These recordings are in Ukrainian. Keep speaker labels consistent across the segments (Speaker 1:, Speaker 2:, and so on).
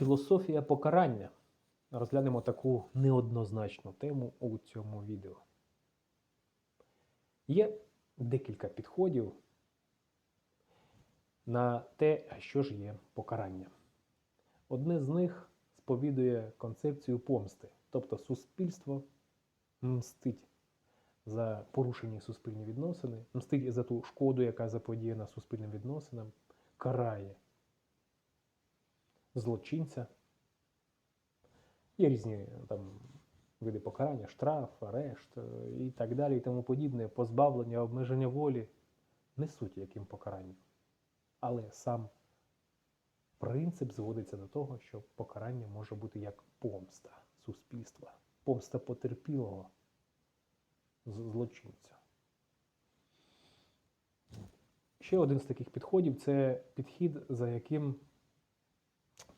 Speaker 1: Філософія покарання. Розглянемо таку неоднозначну тему у цьому відео. Є декілька підходів на те, що ж є покарання. Одне з них сповідує концепцію помсти, тобто суспільство мстить за порушені суспільні відносини, мстить за ту шкоду, яка заподіяна суспільним відносинам, карає злочинця. Є різні там види покарання, штраф, арешт е, і так далі, і тому подібне, позбавлення, обмеження волі не суть яким покаранням. Але сам принцип зводиться до того, що покарання може бути як помста суспільства, помста потерпілого злочинця. Ще один з таких підходів це підхід, за яким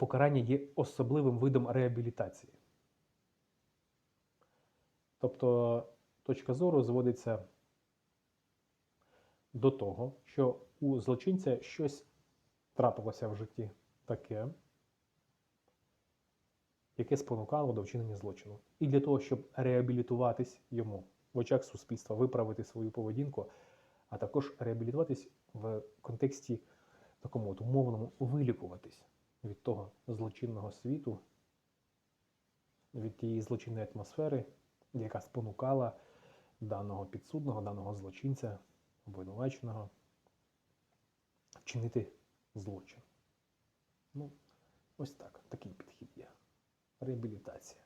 Speaker 1: покарання є особливим видом реабілітації. Тобто точка зору зводиться до того, що у злочинця щось трапилося в житті таке, яке спонукало до вчинення злочину. І для того, щоб реабілітуватись йому в очах суспільства, виправити свою поведінку, а також реабілітуватись в контексті такому от умовному вилікуватись від того злочинного світу, від тієї злочинної атмосфери, яка спонукала даного підсудного, даного злочинця, обвинуваченого вчинити злочин. Ну, ось так, такий підхід є. Реабілітація.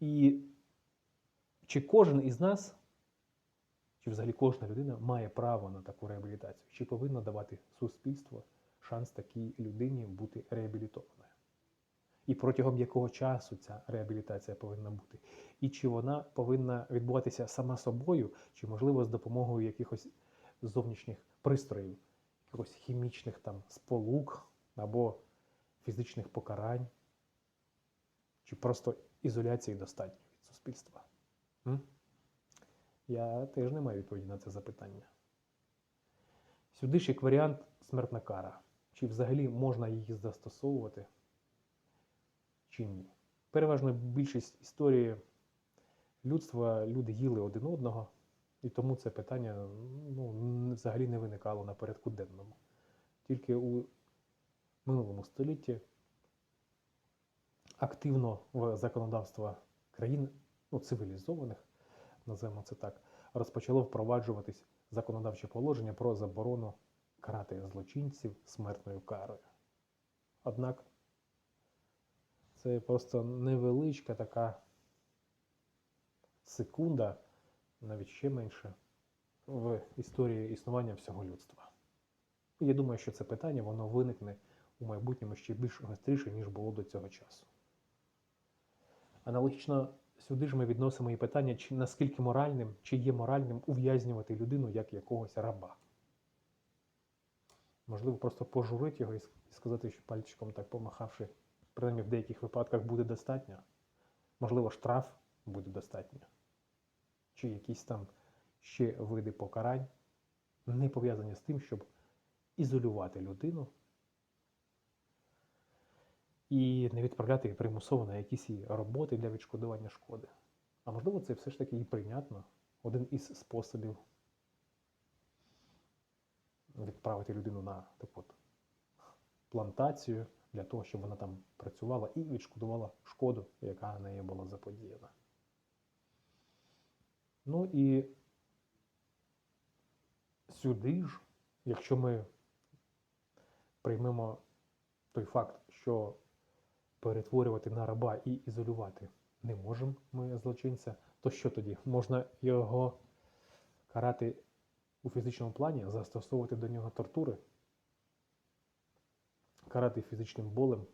Speaker 1: І чи кожен із нас, чи взагалі кожна людина має право на таку реабілітацію? Чи повинно давати суспільство шанс такій людині бути реабілітованою? І протягом якого часу ця реабілітація повинна бути? І чи вона повинна відбуватися сама собою, чи, можливо, з допомогою якихось зовнішніх пристроїв, якихось хімічних там сполук або фізичних покарань, чи просто ізоляції достатньо від суспільства? М? Я теж не маю відповіді на це запитання. Сюди ж як варіант смертна кара. Чи взагалі можна її застосовувати, чи ні? Переважно більшість історії людства люди їли один одного, і тому це питання ну, взагалі не виникало на порядку денному. Тільки у минулому столітті активно в законодавство країн ну, цивілізованих, називаємо це так, розпочало впроваджуватись законодавче положення про заборону карати злочинців смертною карою. Однак це просто невеличка така секунда, навіть ще менше, в історії існування всього людства. Я думаю, що це питання воно виникне у майбутньому ще більш гостріше, ніж було до цього часу. Аналогічно сюди ж ми відносимо і питання, чи наскільки моральним, чи є моральним ув'язнювати людину як якогось раба. Можливо, просто пожурити його і сказати, що пальчиком так помахавши, принаймні в деяких випадках буде достатньо. Можливо, штраф буде достатньо. Чи якісь там ще види покарань, не пов'язані з тим, щоб ізолювати людину і не відправляти їх примусово на якісь її роботи для відшкодування шкоди. А можливо, це все ж таки і прийнятно. Один із способів відправити людину на таку от плантацію для того, щоб вона там працювала і відшкодувала шкоду, яка на неї була заподіяна. Ну і сюди ж, якщо ми приймемо той факт, що перетворювати на раба і ізолювати не можемо ми злочинця, то що тоді? Можна його карати у фізичному плані, застосовувати до нього тортури, карати фізичним болем,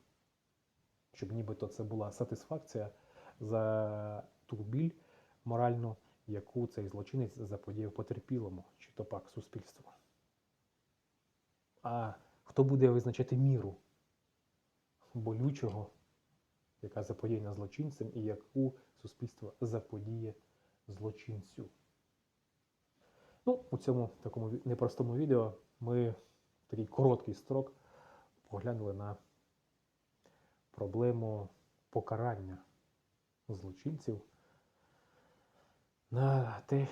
Speaker 1: щоб нібито це була сатисфакція за ту біль моральну, яку цей злочинець заподіяв потерпілому, чи то пак суспільству. А хто буде визначати міру болючого, яка заподіяна злочинцем, і яку суспільство заподіє злочинцю? Ну, у цьому такому непростому відео ми такий короткий строк поглянули на проблему покарання злочинців на те,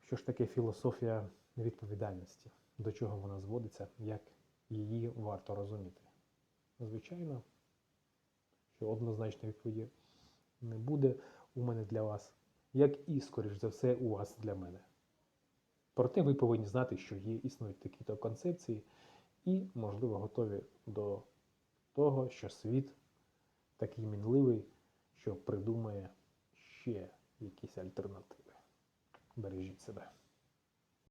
Speaker 1: що ж таке філософія відповідальності, до чого вона зводиться, як її варто розуміти. Звичайно, що однозначної відповіді не буде у мене для вас, як і, скоріш за все, у вас для мене. Проте ви повинні знати, що є існують такі-то концепції, і, можливо, готові до того, що світ такий мінливий, що придумає ще якісь альтернативи. Бережіть себе.